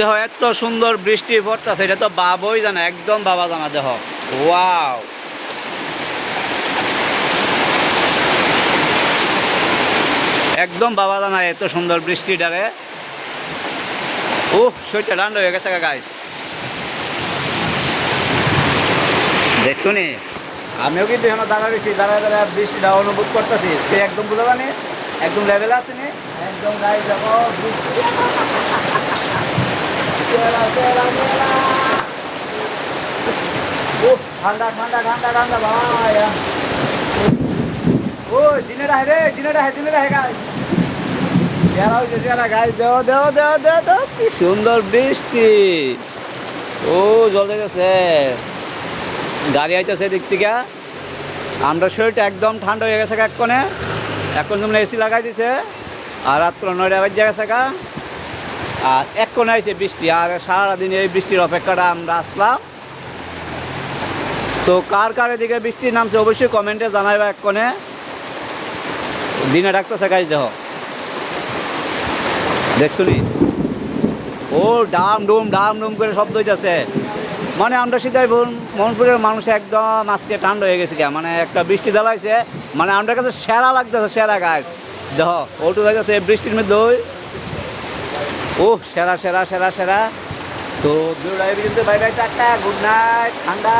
দেহ এত সুন্দর বৃষ্টি পড়তেছে, এটা তো বাবই জানা, একদম বাবা জানা দেহ। ওয়াও। একদম বাবা জানা এত সুন্দর বৃষ্টি বৃষ্টিটারে। ও শরীরটা ঠান্ডা হয়ে গেছে গাইস দেখছুনি আমিও কিন্তু এখানে দাঁড়া রয়েছি, দাঁড়ায় দাঁড়ায় বৃষ্টিটা অনুভব করতেছি। সে একদম বুঝা জানি একদম লেভেল আছে নি একদম গাই যাব কি সুন্দর বৃষ্টি। ও, জলে গেছে। গাড়ি আইতেছে দিক থেকে। আমরা শরীরটা একদম ঠান্ডা হয়ে গেছে এক্ষণে এখন তুমি এসি লাগাই দিছে। আর রাত্র নয়টা বাজে গেছে গা। আর এক্ষণে আইছে বৃষ্টি, আর সারাদিন এই বৃষ্টির অপেক্ষাটা আমরা আসলাম। তো কার কার এদিকে বৃষ্টি নামছে অবশ্যই কমেন্টে জানাইবা এক্ষণে দিনে ডাকতেছে গাছ দেহ দেখছুনি? ও, ডাম ডুম ডাম ডুম করে শব্দ হইতেছে। মানে আমরা সিধাই মোহনপুরের মানুষ একদম আজকে ঠান্ডা হয়ে গেছে মানে একটা বৃষ্টি দেলাইছে মানে আমরা কাছে সেরা লাগতেছে, সেরা গাছ দেহ ওটু হয়ে বৃষ্টির মধ্যে ও সেরা সেরা সেরা সেরা। তো কিন্তু bye bye tata good night ঠান্ডা।